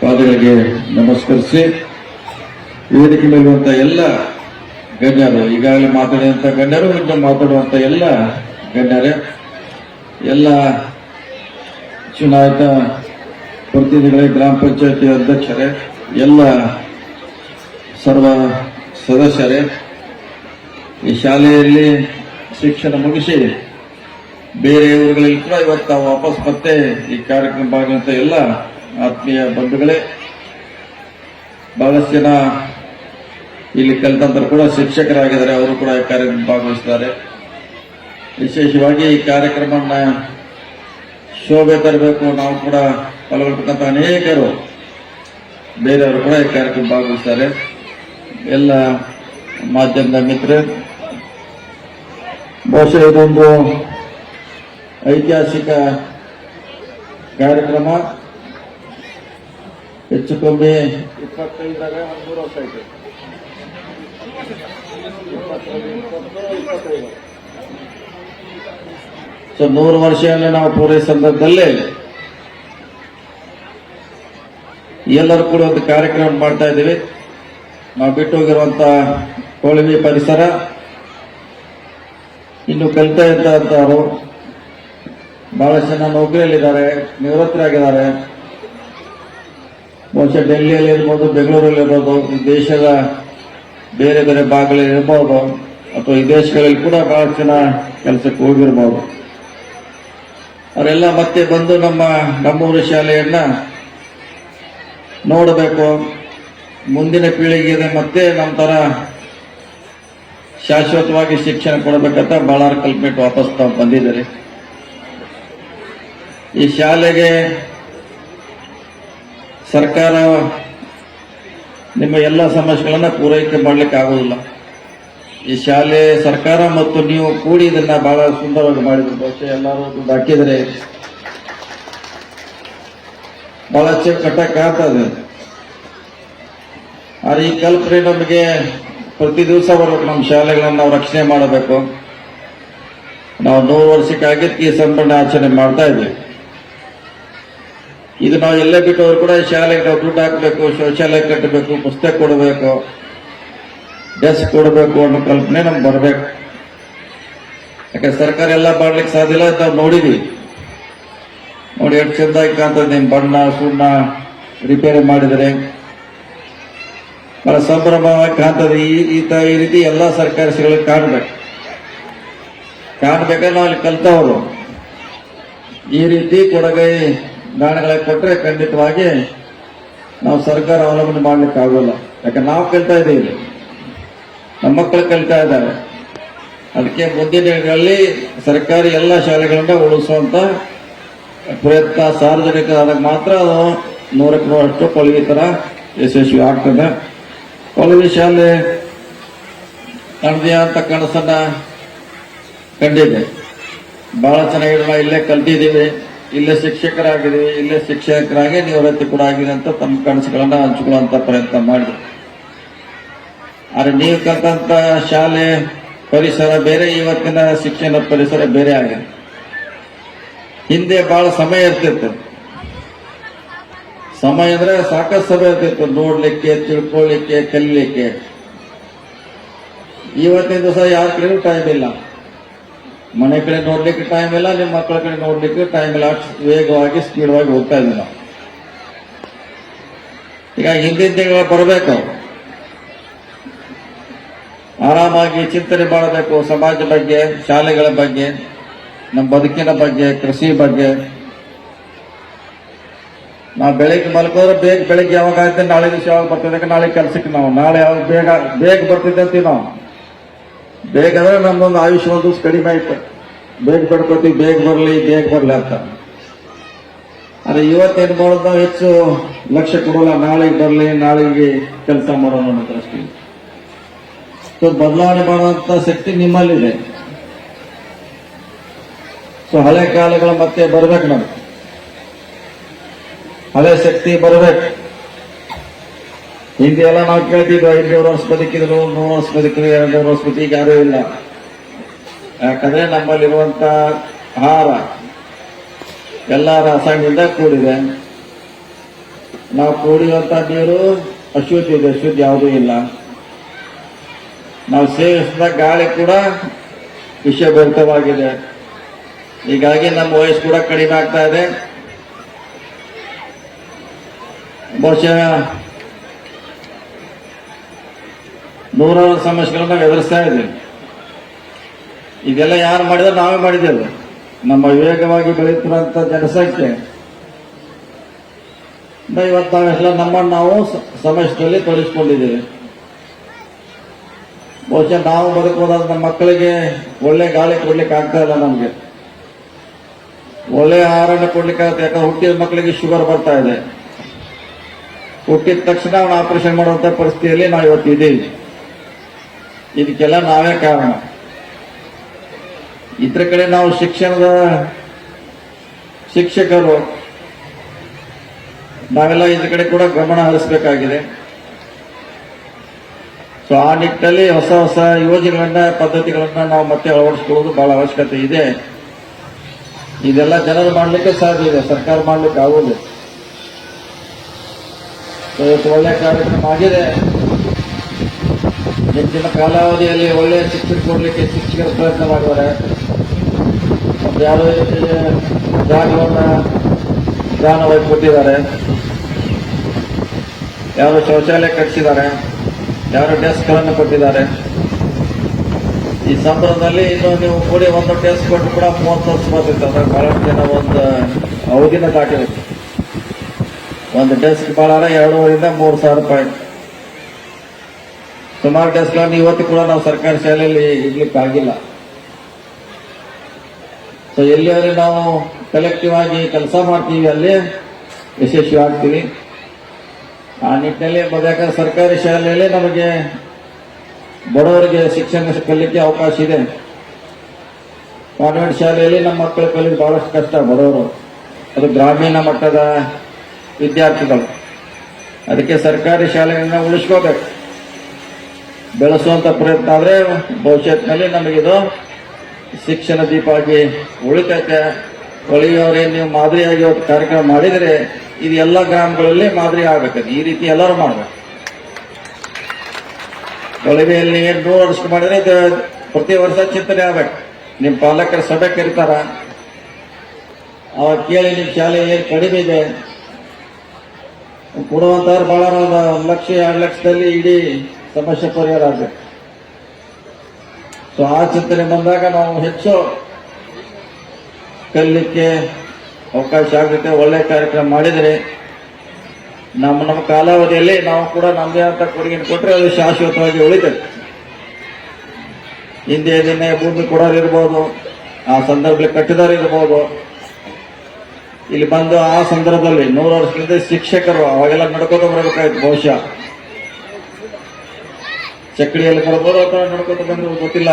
ಪಾದಗಳಿಗೆ ನಮಸ್ಕರಿಸಿ, ವೇದಿಕೆ ಮೇಲಿರುವಂತಹ ಎಲ್ಲ ಗಣ್ಯರು, ಈಗಾಗಲೇ ಮಾತಾಡಿದಂತ ಗಣ್ಯರು ಇನ್ನು ಮಾತಾಡುವಂತ ಎಲ್ಲ ಗಣ್ಯರೇ, ಎಲ್ಲ ಚುನಾಯಿತ ಪ್ರತಿನಿಧಿಗಳೇ, ಗ್ರಾಮ ಪಂಚಾಯತಿ ಅಧ್ಯಕ್ಷರೇ, ಎಲ್ಲ ಸರ್ವ ಸದಸ್ಯರೇ, ಈ ಶಾಲೆಯಲ್ಲಿ ಶಿಕ್ಷಣ ಮುಗಿಸಿ ಬೇರೆ ಊರುಗಳಲ್ಲಿ ಕೂಡ ಇವತ್ತು ವಾಪಸ್ ಮತ್ತೆ ಈ ಕಾರ್ಯಕ್ರಮ ಭಾಗವಂತ ಎಲ್ಲ ಆತ್ಮೀಯ ಬಂಧುಗಳೇ ಬಹಳಷ್ಟು ಜನ ಇಲ್ಲಿ ಕಲಿತಂತರ ಕೂಡ ಶಿಕ್ಷಕರಾಗಿದ್ದಾರೆ, ಅವರು ಕೂಡ ಈ ಕಾರ್ಯಕ್ರಮ ಭಾಗವಹಿಸಿದ್ದಾರೆ ವಿಶೇಷವಾಗಿ ಈ ಕಾರ್ಯಕ್ರಮ ಶೋಭೆ ತರಬೇಕು, ನಾವು ಕೂಡ ಪಾಲ್ಗೊಳ್ಬೇಕಂತ ಅನೇಕರು, ಬೇರೆಯವರು ಕೂಡ ಈ ಕಾರ್ಯಕ್ರಮ ಭಾಗವಹಿಸ್ತಾರೆ. ಎಲ್ಲ ಮಾಧ್ಯಮದ ಮಿತ್ರರು, ಬಹುಶಃ ಇದೊಂದು ಐತಿಹಾಸಿಕ ಕಾರ್ಯಕ್ರಮ. ಹೆಚ್ಚು ಕಮ್ಮಿ ಇಪ್ಪತ್ತೈದಾಗ ಒಂದು ಮೂರು ವರ್ಷ ಆಯ್ತು. ಸೊ ನೂರು ವರ್ಷವನ್ನು ನಾವು ಪೂರೈಸಿದ ಸಂದರ್ಭದಲ್ಲಿ ಎಲ್ಲರೂ ಕೂಡ ಒಂದು ಕಾರ್ಯಕ್ರಮ ಮಾಡ್ತಾ ಇದ್ದೀವಿ. ನಾವು ಬಿಟ್ಟು ಹೋಗಿರುವಂತ ಕೊಳವಿ ಪರಿಸರ ಇನ್ನು ಕಲಿತಾ ಇದ್ದಂಥವರು ಬಹಳಷ್ಟು ಜನ ನೌಕರಿಯಲ್ಲಿದ್ದಾರೆ ನಿವೃತ್ತರಾಗಿದ್ದಾರೆ. ಬಹುಶಃ ಡೆಲ್ಲಿಯಲ್ಲಿ ಇರ್ಬೋದು, ಬೆಂಗಳೂರಲ್ಲಿ ಇರ್ಬೋದು, ದೇಶದ ಬೇರೆ ಬೇರೆ ಭಾಗಗಳಲ್ಲಿ ಇರ್ಬೋದು, ಅಥವಾ ಈ ದೇಶಗಳಲ್ಲಿ ಕೂಡ ಬಹಳಷ್ಟು ಜನ ಕೆಲಸಕ್ಕೆ ಹೋಗಿರ್ಬೋದು. ಅವರೆಲ್ಲ ಮತ್ತೆ ಬಂದು ನಮ್ಮ ನಮ್ಮೂರು ಶಾಲೆಯನ್ನು ನೋಡಬೇಕು. ಮುಂದಿನ ಪೀಳಿಗೆಗೆ ಮತ್ತೆ ನಮ್ಮ ಥರ ಶಾಶ್ವತವಾಗಿ ಶಿಕ್ಷಣ ಕೊಡಬೇಕಂತ ಬಳ್ಳಾರ ಕಲ್ಪನೆಟ್ ವಾಪಸ್ ತಾವು ಬಂದಿದ್ದಾರೆ. ಈ ಶಾಲೆಗೆ ಸರ್ಕಾರ ನಿಮ್ಮ ಎಲ್ಲ ಸಮಸ್ಯೆಗಳನ್ನು ಪೂರೈಕೆ ಮಾಡಲಿಕ್ಕೆ ಆಗೋದಿಲ್ಲ. ಈ ಶಾಲೆ, ಸರ್ಕಾರ ಮತ್ತು ನೀವು ಕೂಡಿ ಇದನ್ನ ಬಹಳ ಸುಂದರವಾಗಿ ಮಾಡಿದ್ರು. ಬಹುಶಃ ಎಲ್ಲರೂ ದುಡ್ಡು ಹಾಕಿದರೆ ಬಹಳ ಆಗ್ತದೆ ಆದರೆ ಈ ಕಲ್ಪನೆ ನಮಗೆ ಪ್ರತಿ ದಿವಸ ಬರಬೇಕು, ನಮ್ಮ ಶಾಲೆಗಳನ್ನು ನಾವು ರಕ್ಷಣೆ ಮಾಡಬೇಕು. ನಾವು ನೂರು ವರ್ಷಕ್ಕಾಗಿ ಈ ಸಂಪನ್ನ ಆಚರಣೆ ಮಾಡ್ತಾ ಇದ್ವಿ. ಇದು ನಾವು ಎಲ್ಲೇ ಬಿಟ್ಟವರು ಕೂಡ ಶಾಲೆಗೆ ನಾವು ದುಡ್ಡು ಹಾಕಬೇಕು, ಶೌಚಾಲಯ ಕಟ್ಟಬೇಕು, ಪುಸ್ತಕ ಕೊಡಬೇಕು, ಡೆಸ್ಕ್ ಕೊಡಬೇಕು ಅನ್ನೋ ಕಲ್ಪನೆ ನಮ್ಗೆ ಬರಬೇಕು. ಯಾಕೆ ಸರ್ಕಾರ ಎಲ್ಲ ಮಾಡ್ಲಿಕ್ಕೆ ಸಾಧ್ಯ ಇಲ್ಲ ನಾವು ನೋಡಿದ್ವಿ. ನೋಡಿ ಎಷ್ಟು ಚಂದ ಕಾಣ್ತದೆ ನಿಮ್ಮ ಬಣ್ಣ, ಸುಣ್ಣ ರಿಪೇರಿ ಮಾಡಿದರೆ. ಬಹಳ ಸಂಭ್ರಮವಾಗಿ ಕಾಣ್ತದೆ. ಈ ಈ ಈ ರೀತಿ ಎಲ್ಲ ಸರ್ಕಾರಿ ಶಾಲೆಗಳು ಕಾಣ್ಬೇಕು. ಕಾಣ್ಬೇಕಾದ್ರೆ ನಾವು ಅಲ್ಲಿ ಕಲ್ತವರು. ಈ ರೀತಿ ಕೊಡಗೈ ದಾನಗಳಿಗೆ ಕೊಟ್ಟರೆ ಖಂಡಿತವಾಗಿ ನಾವು ಸರ್ಕಾರ ಅವಲಂಬನೆ ಮಾಡ್ಲಿಕ್ಕೆ ಆಗೋಲ್ಲ. ಯಾಕೆ ನಾವು ಕಲಿತಾ ಇದ್ದೀವಿ. ನಮ್ಮ ಮಕ್ಕಳು ಕಲಿತಾ ಇದ್ದಾರೆ. ಅದಕ್ಕೆ ಮುಂದಿನ ದಿನಗಳಲ್ಲಿ ಸರ್ಕಾರಿ ಎಲ್ಲ ಶಾಲೆಗಳನ್ನ ಉಳಿಸುವಂತ ಪ್ರಯತ್ನ ಸಾರ್ವಜನಿಕ ಆದಾಗ ಮಾತ್ರ ಅದು ನೂರಕ್ಕೆ ನೂರಷ್ಟು ಕೊಳವಿ ಥರ ಯಶಸ್ವಿ ಆಗ್ತದೆ. ಕೊಳವಿ ಶಾಲೆ ತನ್ನದೇ ಅಂತ ಕನಸನ್ನ ಕಂಡಿದೆ. ಬಹಳ ಚೆನ್ನಾಗಿ ನಾವು ಇಲ್ಲೇ ಕಲ್ತಿದ್ದೀವಿ. ಇಲ್ಲೇ ಶಿಕ್ಷಕರಾಗಿರಿ, ಇಲ್ಲೇ ಶಿಕ್ಷಕರಾಗಿ ನಿವೃತ್ತಿ ಕೂಡ ಆಗಿದೆ ಅಂತ ತಮ್ಮ ಕನಸುಗಳನ್ನ ಹಂಚಿಕೊಳ್ಳುವಂತ ಪ್ರಯತ್ನ ಮಾಡಿದ್ರು. ಆದ್ರೆ ನೀವು ಕಲ್ತಂತ ಶಾಲೆ, ಪರಿಸರ ಬೇರೆ, ಇವತ್ತಿನ ಶಿಕ್ಷಣ ಪರಿಸರ ಬೇರೆ ಆಗಿದೆ. ಹಿಂದೆ ಬಹಳ ಸಮಯ ಇರ್ತಿತ್ತು. ಸಮಯ ಅಂದ್ರೆ ಸಾಕಷ್ಟು ಸಮಯ ಇರ್ತಿತ್ತು. ನೋಡ್ಲಿಕ್ಕೆ ತಿಳ್ಕೊಳ್ಳಿಕ್ಕೆ ಕಲಿಲಿಕ್ಕೆ. ಇವತ್ತಿನ ದಿವಸ ಯಾರ ಕಡೆ ಟೈಮ್ ಇಲ್ಲ. ಮನೆ ಕಡೆ ನೋಡ್ಲಿಕ್ಕೆ ಟೈಮ್ ಇಲ್ಲ, ನಿಮ್ಮ ಮಕ್ಕಳ ಕಡೆ ನೋಡ್ಲಿಕ್ಕೆ ಟೈಮ್ ಇಲ್ಲ. ವೇಗವಾಗಿ, ಸ್ಪೀಡ್ವಾಗಿ ಹೋಗ್ತಾ ಇದ್ದೀವಿ ನಾವು. ಈಗ ಹಿಂದಿನ ತಿಂಗಳ ಬರಬೇಕು. ಆರಾಮಾಗಿ ಚಿಂತನೆ ಮಾಡಬೇಕು, ಸಮಾಜ ಬಗ್ಗೆ, ಶಾಲೆಗಳ ಬಗ್ಗೆ, ನಮ್ಮ ಬದುಕಿನ ಬಗ್ಗೆ, ಕೃಷಿ ಬಗ್ಗೆ. ನಾವು ಬೆಳಿಗ್ಗೆ ಮಲ್ಕೋದ್ರೆ ಬೇಗ ಬೆಳಿಗ್ಗೆ ಯಾವಾಗ ಆಯ್ತು, ನಾಳೆ ದಿವಸ ಯಾವಾಗ ಬರ್ತದೆ ನಾಳೆ ಕೆಲಸಕ್ಕೆ ನಾವು. ನಾಳೆ ಯಾವಾಗ ಬೇಗ ಬೇಗ ಬರ್ತಿದ್ದೆ ಅಂತೀವಿ ನಾವು. ಬೇಗ ಅಂದ್ರೆ ನಮ್ದೊಂದು ಆಯುಷ್ಯ ಒಂದು ಕಡಿಮೆ ಆಯ್ತು. ಬೇಗ ಪಡ್ಕೋತೀವಿ ಬೇಗ ಬರಲಿ ಬೇಗ ಬರಲಿ ಅಂತ. ಆದ್ರೆ ಇವತ್ತೇನು ಮಾಡೋದು? ನಾವು ಹೆಚ್ಚು ಲಕ್ಷ್ಯ ಕೊಡೋಲ್ಲ, ನಾಳೆಗೆ ಬರಲಿ, ನಾಳೆಗೆ ಕೆಲಸ ಮಾಡೋಣ ಅನ್ನೋ ದೃಷ್ಟಿ. ಸೊ, ಬದಲಾವಣೆ ಮಾಡುವಂಥ ಶಕ್ತಿ ನಿಮ್ಮಲ್ಲಿದೆ. ಸೊ, ಹಳೆ ಕಾಲಗಳ ಮತ್ತೆ ಬರ್ಬೇಕು ನಾವು ಹಳೆ ಶಕ್ತಿ ಬರಬೇಕು. ಹಿಂದೆ ಎಲ್ಲ ನಾವು ಕೇಳ್ತಿದ್ವಿ ಐನೂರು ವರ್ಷ ಬದುಕಿದ್ರು, ನೂರು ವರ್ಷ ಬದುಕಿದ್ರು ಎರಡು ನೂರು ವರ್ಷ ಈಗ ಯಾರೂ ಇಲ್ಲ. ಯಾಕಂದ್ರೆ ನಮ್ಮಲ್ಲಿರುವಂತ ಆಹಾರ, ಎಲ್ಲ ರಾಸಾಯನಿಕದಿಂದ ಕೂಡಿದೆ. ನಾವು ಕುಡಿಯುವಂತ ನೀರು ಅಶುದ್ಧ ಇದೆ ಅಶುದ್ಧ ಯಾವುದೂ ಇಲ್ಲ. ನಾವು ಸೇವಿಸಿದ ಗಾಳಿ ಕೂಡ ವಿಷಭರಿತವಾಗಿದೆ. ಹೀಗಾಗಿ ನಮ್ಮ ವಯಸ್ಸು ಕೂಡ ಕಡಿಮೆ ಆಗ್ತಾ ಇದೆ. ಬಹುಶಃ ನೂರಾರು ಸಮಸ್ಯೆಗಳನ್ನ ಎದುರಿಸ್ತಾ ಇದ್ದೀವಿ. ಇದೆಲ್ಲ ಯಾರು ಮಾಡಿದ್ರೆ ನಾವೇ ಮಾಡಿದ್ದೇವೆ. ನಮ್ಮ ವೇಗವಾಗಿ ಬೆಳೆಯುತ್ತಿರುವಂತಹ ಜನಸಂಖ್ಯೆ. ಇವತ್ತು ನಾವೆಲ್ಲ ನಮ್ಮನ್ನು ನಾವು ಸ- ಸಮಸ್ಯೆಯಲ್ಲಿ ತೊಡಗಿಸ್ಕೊಂಡಿದ್ದೇವೆ ಬಹುಶಃ ನಾವು ಬದುಕೋದಾದ ನಮ್ಮ ಮಕ್ಕಳಿಗೆ ಒಳ್ಳೆ ಗಾಳಿ ಕೊಡ್ಲಿಕ್ಕೆ ಆಗ್ತಾ ಇಲ್ಲ ನಮಗೆ. ಒಳ್ಳೆ ಆಹಾರನ ಕೊಡ್ಲಿಕ್ಕೆ ಆಗುತ್ತೆ, ಯಾಕಂದ್ರೆ ಹುಟ್ಟಿದ ಮಕ್ಕಳಿಗೆ ಶುಗರ್ ಬರ್ತಾ ಇದೆ. ಹುಟ್ಟಿದ ತಕ್ಷಣ ಅವನು ಆಪರೇಷನ್ ಮಾಡುವಂತ ಪರಿಸ್ಥಿತಿಯಲ್ಲಿ ನಾವು ಇವತ್ತು ಇದ್ದೀವಿ. ಇದಕ್ಕೆಲ್ಲ ನಾವೇ ಕಾರಣ. ಇದ್ರ ಕಡೆ ನಾವು ಶಿಕ್ಷಣದ ಶಿಕ್ಷಕರು, ನಾವೆಲ್ಲ ಇದ್ರ ಕಡೆ ಕೂಡ ಗಮನ ಹರಿಸಬೇಕಾಗಿದೆ. ಸೊ ಆ ನಿಟ್ಟಿನಲ್ಲಿ ಹೊಸ ಹೊಸ ಯೋಜನೆಗಳನ್ನ, ಪದ್ಧತಿಗಳನ್ನ ನಾವು ಮತ್ತೆ ಅಳವಡಿಸ್ಕೊಳ್ಳೋದು ಬಹಳ ಅವಶ್ಯಕತೆ ಇದೆ. ಇದೆಲ್ಲ ಜನರು ಮಾಡಲಿಕ್ಕೆ ಸಾಧ್ಯ ಇದೆ, ಸರ್ಕಾರ ಮಾಡ್ಲಿಕ್ಕೆ ಆಗುವುದು ಇವತ್ತು ಒಳ್ಳೆ ಕಾರ್ಯಕ್ರಮ ಆಗಿದೆ. ಹೆಚ್ಚಿನ ಕಾಲಾವಧಿಯಲ್ಲಿ ಒಳ್ಳೆಯ ಶಿಕ್ಷಣ ಕೊಡಲಿಕ್ಕೆ ಶಿಕ್ಷಕರ ಪ್ರಯತ್ನ ಮಾಡಿದ್ದಾರೆ ಯಾರೋ ಜಾಗವನ್ನ ದಾನವಾಗಿ ಕೊಟ್ಟಿದ್ದಾರೆ? ಯಾರು ಶೌಚಾಲಯ ಕಟ್ಟಿಸಿದ್ದಾರೆ? ಯಾರು ಡೆಸ್ಕ್ಗಳನ್ನು ಕೊಟ್ಟಿದ್ದಾರೆ? ಈ ಸಂದರ್ಭದಲ್ಲಿ ಇನ್ನು ನೀವು ಕೂಡಿ ಒಂದು ಡೆಸ್ಕ್ ಕೊಟ್ಟು ಕೂಡ ಮೂವತ್ತು ವರ್ಷ ಬರ್ತಿತ್ತು. ಅದ್ರಾಗ ಬಹಳಷ್ಟು ಜನ ಒಂದು ಅವಧಿನ ದಾಟಿರುತ್ತೆ ಒಂದು ಡೆಸ್ಕ್ ಬಾಳಾರ ಎರಡೂವರಿಂದ ಮೂರು ಸಾವಿರ ರೂಪಾಯಿ. ಸುಮಾರು ಡೆಸ್ಕ್ಗಳನ್ನು ಇವತ್ತು ಕೂಡ ನಾವು ಸರ್ಕಾರಿ ಶಾಲೆಯಲ್ಲಿ ಇಡ್ಲಿಕ್ಕೆ ಆಗಿಲ್ಲ ಸೊ ಎಲ್ಲಿಯವರೆಗೆ ನಾವು ಕಲೆಕ್ಟಿವ್ ಆಗಿ ಕೆಲಸ ಮಾಡ್ತೀವಿ ಅಲ್ಲಿ ಯಶಸ್ವಿ ಆಗ್ತೀವಿ ಆ ನಿಟ್ಟಿನಲ್ಲಿ ಯಾಕಂದ್ರೆ ಸರ್ಕಾರಿ ಶಾಲೆಯಲ್ಲೇ ನಮಗೆ ಬಡವರಿಗೆ ಶಿಕ್ಷಣ ಕಲಿಕೆ ಅವಕಾಶ ಇದೆ. ಕಾನ್ವೆಂಟ್ ಶಾಲೆಯಲ್ಲಿ ನಮ್ಮ ಮಕ್ಕಳು ಕಲಿಯೋದು ಬಹಳಷ್ಟು ಕಷ್ಟ, ಬಡವರು. ಅದು ಗ್ರಾಮೀಣ ಮಟ್ಟದ ವಿದ್ಯಾರ್ಥಿಗಳು. ಅದಕ್ಕೆ ಸರ್ಕಾರಿ ಶಾಲೆಗಳನ್ನ ಉಳಿಸ್ಕೋಬೇಕು. ಬೆಳೆಸುವಂತ ಪ್ರಯತ್ನ ಆದ್ರೆ ಭವಿಷ್ಯತ್ನಲ್ಲಿ ನಮಗಿದು ಶಿಕ್ಷಣ ದೀಪ ಆಗಿ ಉಳಿತೈತೆ ಒಳಿಯವರೇ ನೀವು ಮಾದರಿಯಾಗಿ ಒಂದು ಕಾರ್ಯಕ್ರಮ ಮಾಡಿದರೆ ಇದು ಎಲ್ಲ ಗ್ರಾಮಗಳಲ್ಲಿ ಮಾದರಿ ಆಗಬೇಕು ಈ ರೀತಿ ಎಲ್ಲರೂ ಮಾಡಬೇಕು. ಕೊಳವೆಯಲ್ಲಿ ಏನು ನೂರು ವರ್ಷ ಮಾಡಿದ್ರೆ ಪ್ರತಿ ವರ್ಷ ಚಿಂತನೆ ಆಗ್ಬೇಕು. ನಿಮ್ ಪಾಲಕರ ಸಭೆ ಕರೀತಾರ ಅವಾಗ ಕೇಳಿ ನಿಮ್ ಶಾಲೆ ಏನ್ ಕಡಿಮೆ ಇದೆ? ಕೊಡುವಂತವ್ರು ಬಹಳ ಒಂದು ಲಕ್ಷ, ಎರಡು ಲಕ್ಷದಲ್ಲಿ ಇಡೀ ಸಮಸ್ಯೆ ಪರಿಹಾರ ಆಗ್ಬೇಕು. ಸೊ ಆ ಚಿಂತನೆ ಬಂದಾಗ ನಾವು ಹೆಚ್ಚು ಕಲಿಲಿಕ್ಕೆ ಅವಕಾಶ ಆಗುತ್ತೆ ಒಳ್ಳೆ ಕಾರ್ಯಕ್ರಮ ಮಾಡಿದರೆ ನಮ್ಮ ನಮ್ಮ ಕಾಲಾವಧಿಯಲ್ಲಿ ನಾವು ಕೂಡ ನಮ್ಮದೇ ಅಂತ ಕೊಡುಗೆ ಕೊಟ್ಟರೆ ಅದು ಶಾಶ್ವತವಾಗಿ ಉಳಿತದೆ. ಹಿಂದೆ ದಿನ ಭೂಮಿ ಕೊಡೋರು ಇರ್ಬೋದು ಆ ಸಂದರ್ಭದಲ್ಲಿ ಕಟ್ಟಿದವರು ಇರ್ಬೋದು ಇಲ್ಲಿ ಬಂದು ಆ ಸಂದರ್ಭದಲ್ಲಿ ನೂರು ವರ್ಷದಿಂದ ಶಿಕ್ಷಕರು ಅವಾಗೆಲ್ಲ ನಡ್ಕೋತ ಬರಬೇಕಾಯ್ತು ಬಹುಶಃ. ಚಕ್ಕಡಿಯಲ್ಲಿ ಬರ್ಬೋದು ಅಥವಾ ನಡ್ಕೋತ ಬಂದು ಗೊತ್ತಿಲ್ಲ.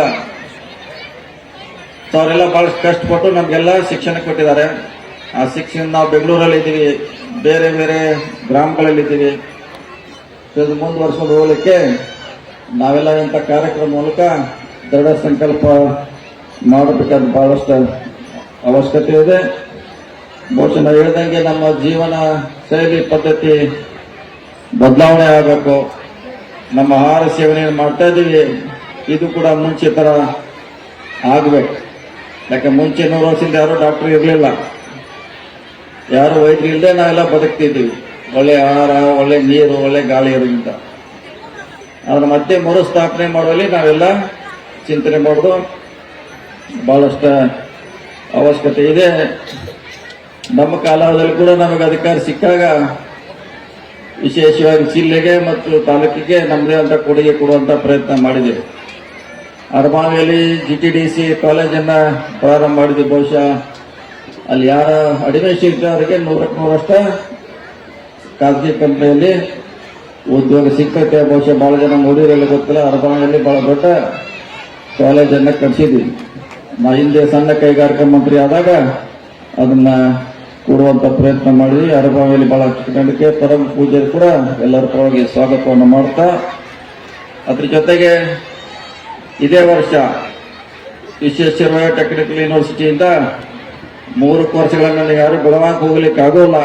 ಸೊ ಅವರೆಲ್ಲ ಭಾಳ ಕಷ್ಟಪಟ್ಟು ನಮಗೆಲ್ಲ ಶಿಕ್ಷಣ ಕೊಟ್ಟಿದ್ದಾರೆ. ಆ ಶಿಕ್ಷಣ ನಾವು ಬೆಂಗಳೂರಲ್ಲಿ ಇದ್ದೀವಿ. ಬೇರೆ ಬೇರೆ ಗ್ರಾಮಗಳಲ್ಲಿ ಇದ್ದೀವಿ. ಸೊ ಇದು ಮುಂದುವರ್ಸ್ಕೊಂಡು ಹೋಗ್ಲಿಕ್ಕೆ ನಾವೆಲ್ಲ ಇಂಥ ಕಾರ್ಯಕ್ರಮ ಮೂಲಕ ದೃಢ ಸಂಕಲ್ಪ ಮಾಡಬೇಕಾದ ಬಹಳಷ್ಟು ಅವಶ್ಯಕತೆ ಇದೆ. ಬಹುಶಃ ನಾವು ಹೇಳ್ದಂಗೆ ನಮ್ಮ ಜೀವನ ಶೈಲಿ, ಪದ್ಧತಿ ಬದಲಾವಣೆ ಆಗಬೇಕು. ನಮ್ಮ ಆಹಾರ ಸೇವನೆಯನ್ನು ಮಾಡ್ತಾ ಇದ್ದೀವಿ. ಇದು ಕೂಡ ಮುಂಚೆ ಥರ ಆಗಬೇಕು. ಯಾಕೆ ಮುಂಚೆ ನೂರು ವರ್ಷದಿಂದ ಯಾರು ಡಾಕ್ಟರ್ ಇರಲಿಲ್ಲ. ಯಾರು ವೈದ್ಯರು ಇಲ್ಲದೆ ನಾವೆಲ್ಲ ಬದುಕ್ತಿದ್ದೀವಿ. ಒಳ್ಳೆ ಆಹಾರ, ಒಳ್ಳೆ ನೀರು, ಒಳ್ಳೆ ಗಾಳಿ ಇರೋದ್ರಿಂದ ಅದರ ಮತ್ತೆ ಮರುಸ್ಥಾಪನೆ ಮಾಡುವಲ್ಲಿ ನಾವೆಲ್ಲ ಚಿಂತನೆ ಮಾಡೋದು ಬಹಳಷ್ಟು ಅವಶ್ಯಕತೆ ಇದೆ. ನಮ್ಮ ಕಾಲದಲ್ಲಿ ಕೂಡ ನಮಗೆ ಅಧಿಕಾರ ಸಿಕ್ಕಾಗ ವಿಶೇಷವಾಗಿ ಜಿಲ್ಲೆಗೆ ಮತ್ತು ತಾಲೂಕಿಗೆ ನಮ್ಮದೇ ಅಂತ ಕೊಡುಗೆ ಕೊಡುವಂತ ಪ್ರಯತ್ನ ಮಾಡಿದ್ದೇವೆ. ಅರಮಾವಿಯಲ್ಲಿ ಜಿ ಟಿ ಡಿ ಸಿ ಕಾಲೇಜನ್ನ ಪ್ರಾರಂಭ ಮಾಡಿದ್ವಿ ಬಹುಶಃ ಅಲ್ಲಿ ಯಾರ ಅಡಿವೇಶ ಇದ್ದವರಿಗೆ ನೂರಕ್ಕೆ ನೂರಷ್ಟ ಖಾಸಗಿ ಕಂಪ್ನಿಯಲ್ಲಿ ಉದ್ಯೋಗ ಸಿಕ್ಕತ್ತೆ ಬಹುಶಃ ಬಹಳ ಜನ ನೋಡಿರಲ್ಲ ಗೊತ್ತಿಲ್ಲ ಅರಮಾವಿಯಲ್ಲಿ ಬಹಳ ದೊಡ್ಡ ಕಾಲೇಜನ್ನ ಕಟ್ಸಿದ್ವಿ ನಾ ಹಿಂದೆ ಸಣ್ಣ ಕೈಗಾರಿಕಾ ಮಂತ್ರಿ ಆದಾಗ ಅದನ್ನ ಕೊಡುವಂತ ಪ್ರಯತ್ನ ಮಾಡಿದ್ವಿ ಅರಬಾವಿಯಲ್ಲಿ ಬಹಳ ಜನಕ್ಕೆ ಪರಮ ಪೂಜೆರು ಕೂಡ ಎಲ್ಲರ ಪರವಾಗಿ ಸ್ವಾಗತವನ್ನು ಮಾಡ್ತಾ, ಅದ್ರ ಜೊತೆಗೆ ಇದೇ ವರ್ಷ ವಿಶ್ವೇಶ್ವರಯ್ಯ ಟೆಕ್ನಿಕಲ್ ಯೂನಿವರ್ಸಿಟಿಯಿಂದ ಮೂರು ಕೋರ್ಸ್ಗಳನ್ನು ಯಾರು ಬೆಳವಾಗಿ ಹೋಗ್ಲಿಕ್ಕೆ ಆಗೋಲ್ಲ.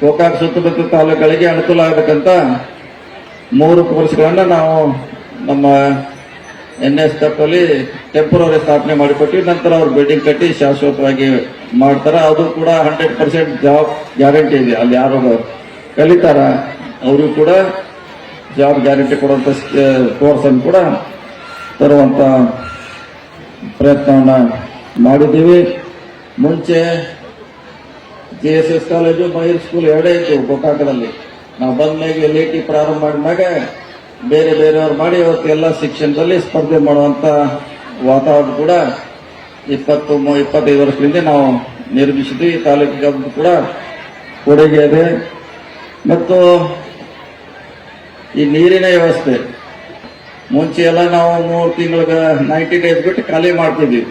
ಗೋಕಾಕ್ ಸುತ್ತಮುತ್ತ ತಾಲೂಕುಗಳಿಗೆ ಅನುಕೂಲ ಆಗಬೇಕಂತ ಮೂರು ಕೋರ್ಸ್ಗಳನ್ನು ನಾವು ನಮ್ಮ ಎನ್ ಎಸ್ ತಪ್ಪಲ್ಲಿ ಟೆಂಪರರಿ ಸ್ಥಾಪನೆ ಮಾಡಿಕೊಟ್ಟು, ನಂತರ ಅವ್ರು ಬಿಲ್ಡಿಂಗ್ ಕಟ್ಟಿ ಶಾಶ್ವತವಾಗಿ ಮಾಡ್ತಾರೆ, ಅದು ಕೂಡ ಹಂಡ್ರೆಡ್ ಪರ್ಸೆಂಟ್ ಜಾಬ್ ಗ್ಯಾರಂಟಿ ಇದೆ. ಅಲ್ಲಿ ಯಾರು ಕಲಿತಾರ, ಅವರು ಕೂಡ ಜಾಬ್ ಗ್ಯಾರಂಟಿ ಕೊಡುವಂತ ಕೋರ್ಸ್ ಅನ್ನು ಕೂಡ ತರುವಂಥ ಪ್ರಯತ್ನವನ್ನ ಮಾಡಿದ್ದೀವಿ. ಮುಂಚೆ ಜೆ ಎಸ್ ಎಸ್ ಕಾಲೇಜು ಮೈರ್ ಸ್ಕೂಲ್ ಎರಡೇ ಇತ್ತು ಗೋಕಾಕದಲ್ಲಿ. ನಾವು ಬಂದ್ಮೇಲೆ ಎಲ್ ಟಿ ಪ್ರಾರಂಭ ಮಾಡಿದಾಗ ಬೇರೆ ಬೇರೆಯವ್ರು ಮಾಡಿ ಇವತ್ತು ಎಲ್ಲ ಶಿಕ್ಷಣದಲ್ಲಿ ಸ್ಪರ್ಧೆ ಮಾಡುವಂತ ವಾತಾವರಣ ಕೂಡ ಇಪ್ಪತ್ತು ಇಪ್ಪತ್ತೈದು ವರ್ಷದಿಂದ ನಾವು ನಿರ್ಮಿಸಿದ್ವಿ ತಾಲೂಕಿಗೆ ಕೂಡ ಕೊಡುಗೆ ಇದೆ ಮತ್ತು ಈ ನೀರಿನ ವ್ಯವಸ್ಥೆ, ಮುಂಚೆ ಎಲ್ಲ ನಾವು ಮೂರು ತಿಂಗಳಿಗೆ ನೈಂಟಿ ಡೇಸ್ ಬಿಟ್ಟು ಖಾಲಿ ಮಾಡ್ತಿದ್ವಿ.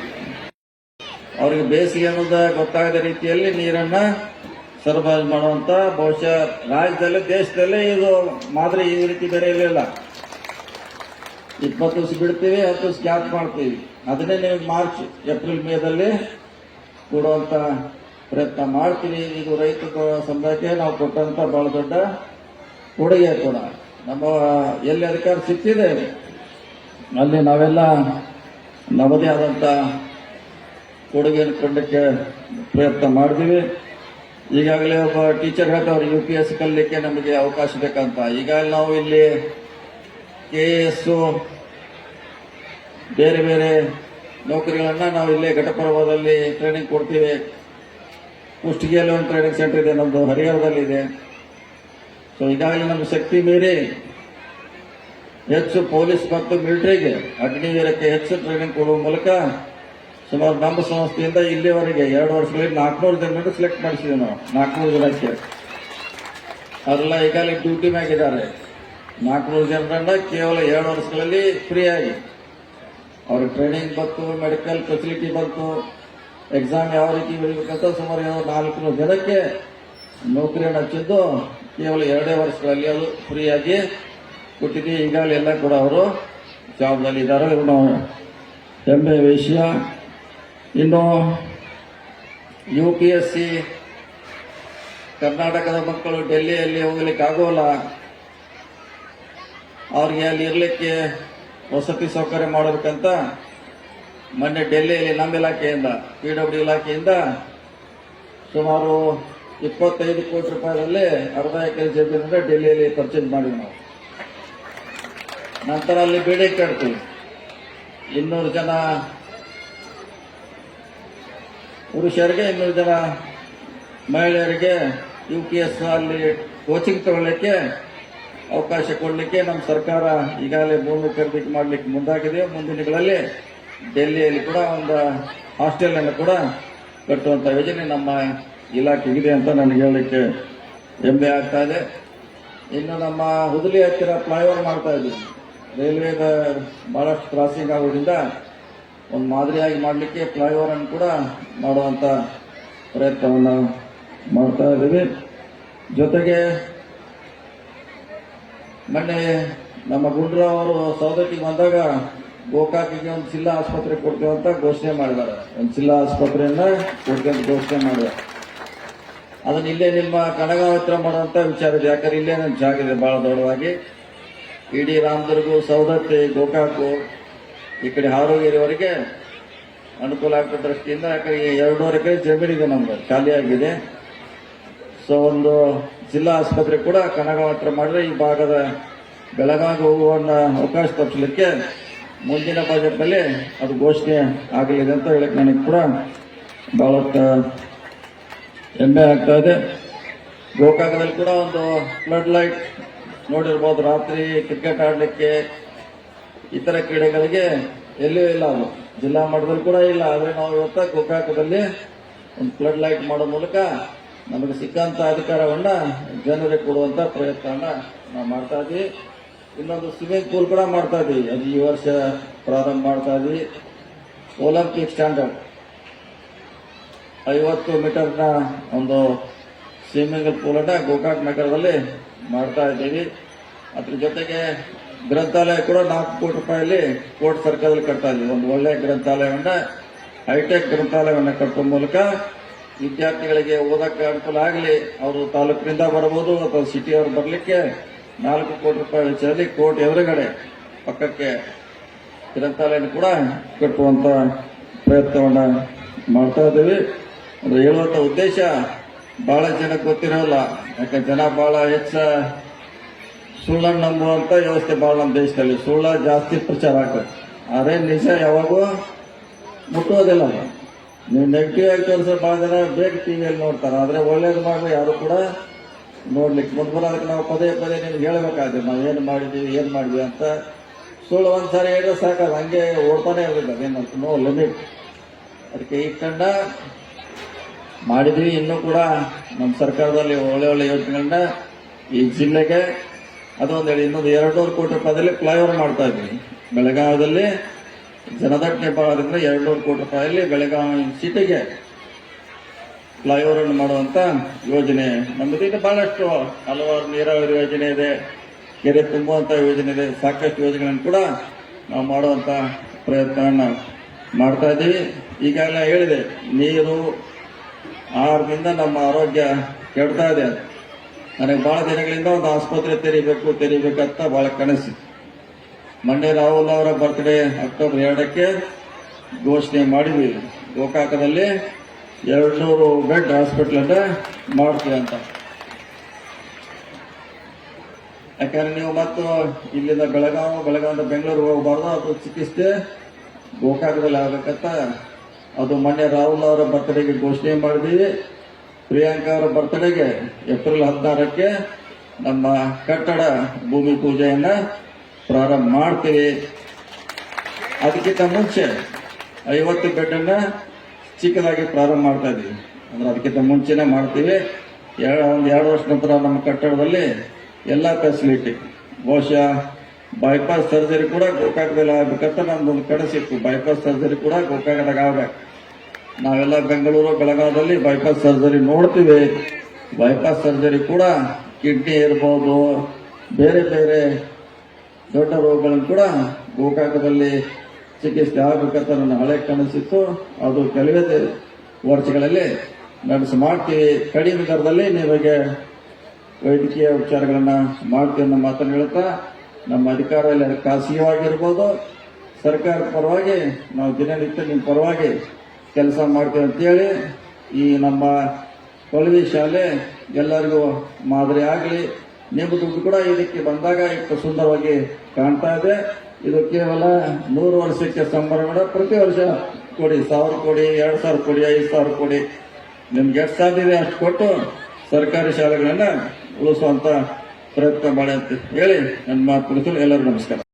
ಅವ್ರಿಗೆ ಬೇಸಿಗೆ ಅನ್ನೋದ ಗೊತ್ತಾಗದ ರೀತಿಯಲ್ಲಿ ನೀರನ್ನ ಸರಬರಾಜು ಮಾಡುವಂತ, ಬಹುಶಃ ರಾಜ್ಯದಲ್ಲಿ, ದೇಶದಲ್ಲೇ ಇದು ಮಾದರಿ ಈ ರೀತಿ ಬೇರೆ ಇರಲಿಲ್ಲ. ಇಪ್ಪತ್ತು ದಿವಸ ಬಿಡ್ತೀವಿ, ಹತ್ತು ದಿವಸ ಗ್ಯಾಪ್ ಮಾಡ್ತೀವಿ. ಅದನ್ನೇ ನೀವು ಮಾರ್ಚ್, ಏಪ್ರಿಲ್ ಮೇದಲ್ಲಿ ಕೊಡುವಂತ ಪ್ರಯತ್ನ ಮಾಡ್ತೀವಿ. ಇದು ರೈತ ಸಮುದಾಯಕ್ಕೆ ನಾವು ಕೊಟ್ಟಂತ ಬಹಳ ದೊಡ್ಡ ಕೊಡುಗೆ ಕೂಡ. ನಮ್ಮ, ಎಲ್ಲಿ ಅಧಿಕಾರ ಸಿಕ್ಕಿದೆ ಅಲ್ಲಿ ನಾವೆಲ್ಲ ನಮ್ಮದೇ ಆದಂತ ಕೊಡುಗೆಯನ್ನು ಕಂಡಕ್ಕೆ ಪ್ರಯತ್ನ ಮಾಡಿದ್ವಿ ಈಗಾಗಲೇ ಒಬ್ಬ ಟೀಚರ್ ಹೇಳ್ತಾವ್ರು ಯು ಪಿ ಎಸ್ ಕಲಿಲಿಕ್ಕೆ ನಮಗೆ ಅವಕಾಶ ಬೇಕಂತ. ಈಗಾಗಲೇ ನಾವು ಇಲ್ಲಿ ಕೆ ಎಸ್ ಬೇರೆ ಬೇರೆ ನೌಕರಿಗಳನ್ನ ನಾವು ಇಲ್ಲೇ ಘಟಪರ್ವದಲ್ಲಿ ಟ್ರೈನಿಂಗ್ ಕೊಡ್ತೀವಿ. ಕುಷ್ಟಗಿಯಲ್ಲಿ ಒಂದು ಟ್ರೈನಿಂಗ್ ಸೆಂಟರ್ ಇದೆ ನಮ್ಮದು ಹರಿಹರದಲ್ಲಿ ಇದೆ ಸೊ ಈಗಾಗಲೇ ನಮ್ಮ ಶಕ್ತಿ ಮೀರಿ ಹೆಚ್ಚು ಪೊಲೀಸ್ ಮತ್ತು ಮಿಲಿಟರಿಗೆ ಅಗ್ನಿವೀರಕ್ಕೆ ಹೆಚ್ಚು ಟ್ರೈನಿಂಗ್ ಕೊಡುವ ಮೂಲಕ ಸುಮಾರು ನಮ್ಮ ಸಂಸ್ಥೆಯಿಂದ ಇಲ್ಲಿವರೆಗೆ ಎರಡು ವರ್ಷಗಳಲ್ಲಿ ನಾಲ್ಕುನೂರು ಜನರನ್ನು ಸೆಲೆಕ್ಟ್ ಮಾಡಿಸಿದ್ವಿ ನಾವು. ನಾಲ್ಕುನೂರು ಜನಕ್ಕೆ. ಅದೆಲ್ಲ ಈಗಾಗಲೇ ಡ್ಯೂಟಿ ಮ್ಯಾಗಿದ್ದಾರೆ. ನಾಲ್ಕುನೂರು ಜನರನ್ನ ಕೇವಲ ಎರಡು ವರ್ಷಗಳಲ್ಲಿ ಫ್ರೀಯಾಗಿ ಅವ್ರಿಗೆ ಟ್ರೈನಿಂಗ್ ಬಂತು ಮೆಡಿಕಲ್ ಫೆಸಿಲಿಟಿ ಬಂತು ಎಕ್ಸಾಮ್ ಯಾವ ರೀತಿ ಬರೀಬೇಕಂತ ಸುಮಾರು ನಾಲ್ಕು ಜನಕ್ಕೆ ನೌಕರಿಯನ್ನು ಹಚ್ಚಿದ್ದು ಕೇವಲ ಎರಡೇ ವರ್ಷಗಳಲ್ಲಿ ಅದು ಫ್ರೀಯಾಗಿ ಕೊಟ್ಟಿದ್ದು ಈಗಾಗಲೇ ಎಲ್ಲ ಕೂಡ ಅವರು ಜಾಬ್ನಲ್ಲಿ ಇದ್ದಾರೆ. ಇವರು ನಾವು ಹೆಮ್ಮೆ ವಿಷಯ ಇನ್ನು ಯು ಪಿ ಎಸ್ ಸಿ ಕರ್ನಾಟಕದ ಮಕ್ಕಳು ಡೆಲ್ಲಿಯಲ್ಲಿ ಹೋಗ್ಲಿಕ್ಕೆ ಆಗೋಲ್ಲ. ಅವ್ರಿಗೆ ಅಲ್ಲಿ ಇರಲಿಕ್ಕೆ ವಸತಿ ಸೌಕರ್ಯ ಮಾಡಬೇಕಂತ ಮೊನ್ನೆ ಡೆಲ್ಲಿಯಲ್ಲಿ ನಮ್ಮ ಇಲಾಖೆಯಿಂದ ಪಿ ಡಬ್ಲ್ಯೂ ಇಲಾಖೆಯಿಂದ ಸುಮಾರು ಇಪ್ಪತ್ತೈದು ಕೋಟಿ ರೂಪಾಯಿದಲ್ಲಿ ಅರ್ಧ ಎಕರೆ ಜಮೀನಿಂದ ಡೆಲ್ಲಿಯಲ್ಲಿ ಪರ್ಚೇಸ್ ಮಾಡಿದ್ವಿ ನಾವು. ನಂತರ ಅಲ್ಲಿ ಬಿಲ್ಡಿಂಗ್ ಕಟ್ತೀವಿ ಇನ್ನೂರು ಜನ ಪುರುಷರಿಗೆ, ಇನ್ನೂರು ಜನ ಮಹಿಳೆಯರಿಗೆ ಯು ಪಿ ಎಸ್ ಅಲ್ಲಿ ಕೋಚಿಂಗ್ ತಗೊಳ್ಳಿಕ್ಕೆ ಅವಕಾಶ ಕೊಡಲಿಕ್ಕೆ ನಮ್ಮ ಸರ್ಕಾರ ಈಗಾಗಲೇ ಭೂಮಿ ಖರೀದಿ ಮಾಡಲಿಕ್ಕೆ ಮುಂದಾಗಿದೆ. ಮುಂದಿನ ದಿನಗಳಲ್ಲಿ ಡೆಲ್ಲಿಯಲ್ಲಿ ಕೂಡ ಒಂದು ಹಾಸ್ಟೆಲ್ ಅನ್ನು ಕೂಡ ಕಟ್ಟುವಂಥ ಯೋಜನೆ ನಮ್ಮ ಇಲಾಖೆಗಿದೆ ಅಂತ ನನಗೆ ಹೇಳಲಿಕ್ಕೆ ಹೆಮ್ಮೆ ಆಗ್ತಾ ಇದೆ. ಇನ್ನು ನಮ್ಮ ಹುದಲಿ ಹತ್ತಿರ ಫ್ಲೈಓವರ್ ಮಾಡ್ತಾ ಇದ್ದೀವಿ ರೈಲ್ವೇದ ಭಾಳಷ್ಟು ಕ್ರಾಸಿಂಗ್ ಆಗೋದ್ರಿಂದ ಒಂದು ಮಾದರಿಯಾಗಿ ಮಾಡಲಿಕ್ಕೆ ಫ್ಲೈಓವರ್ ಅನ್ನು ಕೂಡ ಮಾಡುವಂತ ಪ್ರಯತ್ನವನ್ನು ಮಾಡ್ತಾ ಇದ್ದೀವಿ. ಜೊತೆಗೆ ಮೊನ್ನೆ ನಮ್ಮ ಗುಂಡ್ರಾವ್ ಅವರು ಸೌದತ್ತಿಗೆ ಬಂದಾಗ ಗೋಕಾಕಿಗೆ ಒಂದು ಜಿಲ್ಲಾ ಆಸ್ಪತ್ರೆ ಕೊಡ್ತೇವೆ ಅಂತ ಘೋಷಣೆ ಮಾಡಿದ್ದಾರೆ. ಒಂದು ಜಿಲ್ಲಾ ಆಸ್ಪತ್ರೆಯನ್ನ ಕೊಡ್ತೇವೆ ಘೋಷಣೆ ಮಾಡಿದ್ದಾರೆ. ಅದನ್ನ ಇಲ್ಲೇ ನಿಮ್ಮ ಕಣಗಾವತ್ರ ಹತ್ರ ಮಾಡುವಂತ ವಿಚಾರ ಇದೆ. ಯಾಕಂದ್ರೆ ಇಲ್ಲೇ ನನ್ನ ಜಾಗ ಇದೆ ಬಹಳ ದೊಡ್ಡವಾಗಿ ಇಡೀ ರಾಮದುರ್ಗು ಸೌದತ್ತಿ ಗೋಕಾಕು, ಈ ಕಡೆ ಹಾರೋಗಿರಿವರೆಗೆ ಅನುಕೂಲ ಆಗ್ತದ ದೃಷ್ಟಿಯಿಂದ ಯಾಕಂದ್ರೆ ಎರಡೂವರೆ ಎಕರೆ ಜಮೀನಿದೆ ನಮ್ದು. ಖಾಲಿಯಾಗಿದೆ. ಸೊ ಒಂದು ಜಿಲ್ಲಾ ಆಸ್ಪತ್ರೆ ಕೂಡ ಕನಗಾಂವ್ ಹತ್ರ ಮಾಡಿದ್ರೆ ಈ ಭಾಗದ ಬೆಳಗಾಗಿ ಹೋಗುವ ಅವಕಾಶ ತಪ್ಪಿಸಲಿಕ್ಕೆ ಮುಂದಿನ ಬಜೆಟ್ನಲ್ಲಿ ಅದು ಘೋಷಣೆ ಆಗಲಿದೆ ಅಂತ ಹೇಳಕ್ ನನಗೆ ಕೂಡ ಬಹಳ ಹೆಮ್ಮೆ ಆಗ್ತಾ ಇದೆ. ಗೋಕಾಕದಲ್ಲಿ ಕೂಡ ಒಂದು ಫ್ಲಡ್ ಲೈಟ್ ನೋಡಿರ್ಬೋದು. ರಾತ್ರಿ ಕ್ರಿಕೆಟ್ ಆಡಲಿಕ್ಕೆ ಇತರ ಕ್ರೀಡೆಗಳಿಗೆ ಎಲ್ಲೂ ಇಲ್ಲ ಅದು. ಜಿಲ್ಲಾ ಮಟ್ಟದಲ್ಲಿ ಕೂಡ ಇಲ್ಲ. ಆದರೆ ನಾವು ಇವತ್ತ ಗೋಕಾಕದಲ್ಲಿ ಒಂದು ಫ್ಲಡ್ ಲೈಟ್ ಮಾಡೋ ಮೂಲಕ ನಮಗೆ ಸಿಕ್ಕಂತ ಅಧಿಕಾರವನ್ನ ಜನರಿಗೆ ಕೊಡುವಂತ ಪ್ರಯತ್ನವನ್ನ ನಾವು ಮಾಡ್ತಾ ಇದ್ವಿ. ಇನ್ನೊಂದು ಸ್ವಿಮ್ಮಿಂಗ್ ಪೂಲ್ ಕೂಡ ಮಾಡ್ತಾ ಇದ್ವಿ. ಅದು ಈ ವರ್ಷ ಪ್ರಾರಂಭ ಮಾಡ್ತಾ ಇದ್ವಿ. ಒಲಿಂಪಿಕ್ ಸ್ಟ್ಯಾಂಡರ್ಡ್ ಐವತ್ತು ಮೀಟರ್ನ ಒಂದು ಸ್ವಿಮ್ಮಿಂಗ್ ಪೂಲ್ ಅನ್ನ ಗೋಕಾಕ್ ನಗರದಲ್ಲಿ ಮಾಡ್ತಾ ಇದ್ದೀವಿ. ಅದ್ರ ಜೊತೆಗೆ ಗ್ರಂಥಾಲಯ ಕೂಡ ನಾಲ್ಕು ಕೋಟಿ ರೂಪಾಯಲ್ಲಿ ಕೋರ್ಟ್ ಸರ್ಕಾರದಲ್ಲಿ ಕಟ್ತಾ ಇದ್ದೀವಿ ಒಂದು ಒಳ್ಳೆಯ ಗ್ರಂಥಾಲಯವನ್ನ, ಹೈಟೆಕ್ ಗ್ರಂಥಾಲಯವನ್ನ ಕಟ್ಟುವ ಮೂಲಕ ವಿದ್ಯಾರ್ಥಿಗಳಿಗೆ ಓದಕ್ಕೆ ಅನುಕೂಲ ಆಗಲಿ ಅವರು ತಾಲೂಕಿನಿಂದ ಬರಬಹುದು ಅಥವಾ ಸಿಟಿಯವರು ಬರಲಿಕ್ಕೆ ನಾಲ್ಕು ಕೋಟಿ ರೂಪಾಯಿ ವೆಚ್ಚದಲ್ಲಿ ಕೋರ್ಟ್ ಎದುರುಗಡೆ ಪಕ್ಕಕ್ಕೆ ಗ್ರಂಥಾಲಯ ಕೂಡ ಕಟ್ಟುವಂತ ಪ್ರಯತ್ನವನ್ನು ಮಾಡ್ತಾ ಇದ್ದೀವಿ. ಅದು ಹೇಳುವಂತ ಉದ್ದೇಶ, ಬಹಳ ಜನಕ್ಕೆ ಗೊತ್ತಿರೋಲ್ಲ. ಯಾಕೆ ಜನ ಬಹಳ ಹೆಚ್ಚ ಸುಳ್ಳನ್ನು ನಂಬುವಂತ ವ್ಯವಸ್ಥೆ ಬಹಳ ನಮ್ಮ ದೇಶದಲ್ಲಿ. ಸುಳ್ಳ ಜಾಸ್ತಿ ಪ್ರಚಾರ ಆಗ್ತದೆ. ಆದರೆ ನಿಜ ಯಾವಾಗೂ ಮುಟ್ಟುವುದಿಲ್ಲ. ನೀವು ನೆಗೆಟಿವ್ ಆಗಿ ಕೆಲಸ ಭಾಳ ಜನ ಟಿ ವಿಯಲ್ಲಿ ನೋಡ್ತಾರೆ ಆದರೆ ಒಳ್ಳೇದು ಮಾಡಿ ಯಾರು ಕೂಡ ನೋಡ್ಲಿಕ್ಕೆ ಮುಂದೆ ಬರೋದಕ್ಕೆ ನಾವು ಪದೇ ಪದೇ ನಿಮ್ಗೆ ಹೇಳ್ಬೇಕಾದ್ರೆ ನಾವು ಏನು ಮಾಡಿದೀವಿ ಏನು ಮಾಡಿದ್ವಿ ಅಂತ ಸುಳ್ಳು ಒಂದ್ಸಾರಿ ಹೇಳಿದ್ರೆ ಸಾಕಲ್ಲ, ಹಂಗೆ ಓಡ್ತಾನೆ ಇರಲಿಲ್ಲ ಅದೇನಂತ ನೋ ಲಿಮಿಟ್ ಅದಕ್ಕೆ ಈ ತಂಡ ಮಾಡಿದ್ವಿ. ಇನ್ನೂ ಕೂಡ ನಮ್ಮ ಸರ್ಕಾರದಲ್ಲಿ ಒಳ್ಳೆ ಒಳ್ಳೆ ಯೋಜನೆಗಳನ್ನ ಈ ಜಿಲ್ಲೆಗೆ ಅದೊಂದು ಹೇಳಿ ಇನ್ನೊಂದು ಎರಡೂವರೆ ಕೋಟಿ ರೂಪಾಯಿದಲ್ಲಿ ಫ್ಲೈಓವರ್ ಮಾಡ್ತಾ ಇದ್ವಿ. ಬೆಳಗಾವಿಯಲ್ಲಿ ಜನದಟ್ಟಣೆ ಭಾಗದಿಂದ ಎರಡ್ನೂರು ಕೋಟಿ ರೂಪಾಯಲ್ಲಿ ಬೆಳಗಾವಿ ಸಿಟಿಗೆ ಫ್ಲೈಓವರ್ ಅನ್ನು ಮಾಡುವಂತ ಯೋಜನೆ. ನಮ್ಮದು ಇನ್ನು ಬಹಳಷ್ಟು ಹಲವಾರು ನೀರಾವರಿ ಯೋಜನೆ ಇದೆ. ಕೆರೆ ತುಂಬುವಂಥ ಯೋಜನೆ ಇದೆ. ಸಾಕಷ್ಟು ಯೋಜನೆಗಳನ್ನು ಕೂಡ ನಾವು ಮಾಡುವಂತ ಪ್ರಯತ್ನವನ್ನು ಮಾಡ್ತಾ ಇದ್ದೀವಿ. ಈಗಾಗಲೇ ಹೇಳಿದೆ, ನೀರು ಆಹಾರದಿಂದ ನಮ್ಮ ಆರೋಗ್ಯ ಕೆಡ್ತಾ ಇದೆ. ನನಗೆ ಬಹಳ ದಿನಗಳಿಂದ ಒಂದು ಆಸ್ಪತ್ರೆ ತೆರಿಬೇಕು, ತೆರಿಬೇಕಂತ ಬಹಳ ಕನಸಿತ್ತು ಮೊನ್ನೆ ರಾಹುಲ್ ಅವರ ಬರ್ತ್ಡೇ ಅಕ್ಟೋಬರ್ ಎರಡಕ್ಕೆ ಘೋಷಣೆ ಮಾಡಿದ್ವಿ. ಗೋಕಾಕದಲ್ಲಿ ಎರಡ್ನೂರು ಬೆಡ್ ಹಾಸ್ಪಿಟಲ್ ಅಂತ ಮಾಡ್ತೀವಿ ಅಂತ. ಯಾಕಂದ್ರೆ ನೀವು ಮತ್ತು ಇಲ್ಲಿಂದ ಬೆಳಗಾವಿ ಬೆಳಗಾವಿಂದ ಬೆಂಗಳೂರು ಹೋಗಬಾರ್ದು, ಅದು ಚಿಕಿತ್ಸೆ ಗೋಕಾಕದಲ್ಲಿ ಆಗ್ಬೇಕಂತ ಅದು ಮೊನ್ನೆ ರಾಹುಲ್ ಅವರ ಬರ್ತ್ಡೇಗೆ ಘೋಷಣೆ ಮಾಡಿದ್ವಿ ಪ್ರಿಯಾಂಕಾ ಅವರ ಬರ್ತ್ಡೇಗೆ ಏಪ್ರಿಲ್ ಹದಿನಾರಕ್ಕೆ ನಮ್ಮ ಕಟ್ಟಡ ಭೂಮಿ ಪೂಜೆಯನ್ನ ಪ್ರಾರಂಭ ಮಾಡ್ತೀವಿ. ಅದಕ್ಕಿಂತ ಮುಂಚೆ ಐವತ್ತು ಬೆಡ್ ಅನ್ನ ಚಿಕ್ಕದಾಗಿ ಪ್ರಾರಂಭ ಮಾಡ್ತಾ ಇದೀವಿ. ಅಂದ್ರೆ ಅದಕ್ಕಿಂತ ಮುಂಚೆನೆ ಮಾಡ್ತೀವಿ. ಎರಡು, ಒಂದು ಎರಡು ವರ್ಷ ನಂತರ ನಮ್ಮ ಕಟ್ಟಡದಲ್ಲಿ ಎಲ್ಲ ಫೆಸಿಲಿಟಿ ಬಹುಶಃ ಬೈಪಾಸ್ ಸರ್ಜರಿ ಕೂಡ ಗೋಕಾಕದಲ್ಲಿ ಆಗ್ಬೇಕಂತ ನಮ್ದೊಂದು ಕನಸಿತ್ತು. ಬೈಪಾಸ್ ಸರ್ಜರಿ ಕೂಡ ಗೋಕಾಕದಾಗ ಆಗ್ಬೇಕು. ನಾವೆಲ್ಲ ಬೆಂಗಳೂರು ಬೆಳಗಾವದಲ್ಲಿ ಬೈಪಾಸ್ ಸರ್ಜರಿ ನೋಡ್ತೀವಿ. ಬೈಪಾಸ್ ಸರ್ಜರಿ ಕೂಡ ಕಿಡ್ನಿ ಇರ್ಬೋದು, ಬೇರೆ ಬೇರೆ ದೊಡ್ಡ ರೋಗಗಳನ್ನು ಕೂಡ ಗೋಕಾಕದಲ್ಲಿ ಚಿಕಿತ್ಸೆ ಆಗಬೇಕಂತ ನನ್ನ ಹಳೆ ಕನಸಿತ್ತು. ಅದು ಕೆಲವೇ ವರ್ಷಗಳಲ್ಲಿ ನಡೆಸಿ ಮಾಡ್ತೀವಿ ಕಡಿಮೆ ದರದಲ್ಲಿ ನಿಮಗೆ ವೈದ್ಯಕೀಯ ಉಪಚಾರಗಳನ್ನ ಮಾಡ್ತೀವಿ ಅನ್ನೋ ಮಾತನ್ನು ಹೇಳ್ತಾ ನಮ್ಮ ಅಧಿಕಾರ ಎಲ್ಲ ಖಾಸಗಿಯಾಗಿರ್ಬೋದು. ಸರ್ಕಾರ ಪರವಾಗಿ ನಾವು ದಿನನಿತ್ಯ ನಿಮ್ಮ ಪರವಾಗಿ ಕೆಲಸ ಮಾಡ್ತೀವಿ ಅಂತೇಳಿ ಈ ನಮ್ಮ ಕೊಲವಿ ಶಾಲೆ ಎಲ್ಲರಿಗೂ ಮಾದರಿ ಆಗಲಿ. ನಿಮ್ಮ ದುಡ್ಡು ಕೂಡ ಇದಕ್ಕೆ ಬಂದಾಗ ಇಷ್ಟು ಸುಂದರವಾಗಿ ಕಾಣ್ತಾ ಇದೆ. ಇದು ಕೇವಲ ನೂರು ವರ್ಷಕ್ಕೆ ಸಂಭ್ರಮ ಪ್ರತಿ ವರ್ಷ ಕೊಡಿ, ಸಾವಿರ ಕೊಡಿ, ಎರಡು ಸಾವಿರ ಕೊಡಿ, ಐದು ಸಾವಿರ ಕೊಡಿ. ನಿಮ್ಗೆ ಎಷ್ಟು ಸಾಧ್ಯ ಅಷ್ಟು ಕೊಟ್ಟು ಸರ್ಕಾರಿ ಶಾಲೆಗಳನ್ನ ಉಳಿಸುವಂತ ಪ್ರಯತ್ನ ಮಾಡಿ ಅಂತ ಹೇಳಿ ನನ್ನ ಮಾತು ಎಲ್ಲರಿಗೂ ನಮಸ್ಕಾರ.